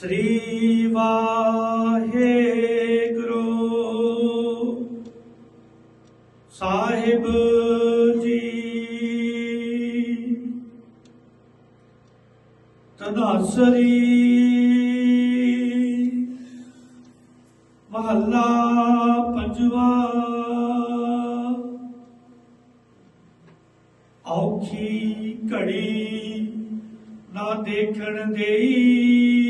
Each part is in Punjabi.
ਸ੍ਰੀ ਵਾਹਿਗੁਰੂ। ਸਾਹਿਬ ਜੀ। ਤਨਾਸਰੀ ਮਹੱਲਾ ਪੰਜਵਾ। ਔਖੀ ਘੜੀ ਨਾ ਦੇਖਣ ਦੇਈ।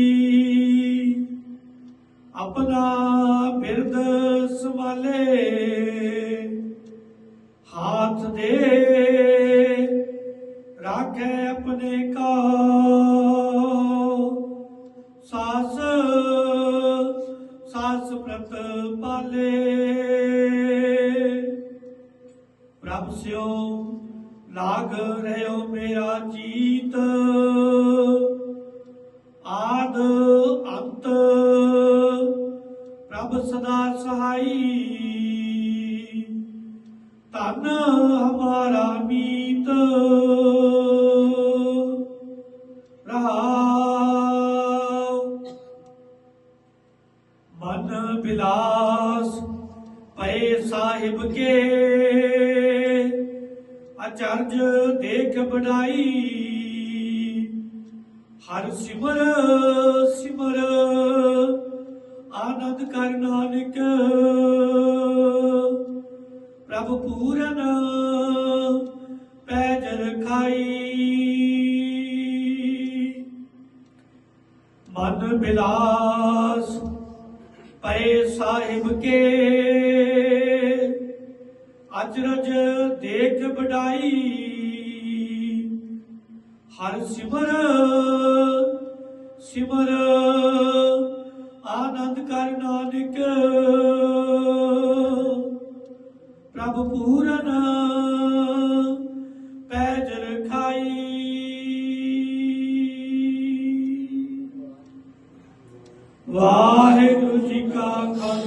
ਆਪਣਾ ਬਿਰਦ ਸੰਭਾਲੇ, ਹਾਥ ਦੇ ਰਾਖੇ ਆਪਣੇ ਕਾ ਸਾਸ ਸਾਸ ਪ੍ਰਤ ਪਾਲੇ। ਪ੍ਰਭ ਸਿਓ, ਲਾਗ ਰਹਿਓ ਮੇਰਾ ਜੀਤ। ਆਦ ਅੰਤ ਪ੍ਰਭ ਸਦਾ ਸਹਾਈ। ਤਨ ਹਮਾਰਾ ਮੀਤ। ਰਹਾਉ। ਮਨ ਬਿਲਾਸ ਪਏ ਸਾਹਿਬ ਕੇ। ਅਚਰਜ ਦੇਖ ਬੜਾਈ ਹਰ ਸਿਮਰ ਸਿਮਰ ਆਨੰਦ ਕਰ ਨਾਨਕ। ਪ੍ਰਭ ਪੂਰਨ ਪੈਜ ਰਖਾਈ ਮਨ ਬਿਲਾਸ ਪਏ ਸਾਹਿਬ ਕੇ। ਅਚਰਜ ਦੇਖ ਬੜਾਈ ਹਰ ਸਿਮਰ ਸਿਮਰ ਕਰ ਨਾਨਕ। ਪ੍ਰਭ ਪੂਰਨ ਪੈਜ ਖਾਈ। ਵਾਹਿਗੁਰੂ ਜੀ ਕਾ ਖਾਲਸਾ।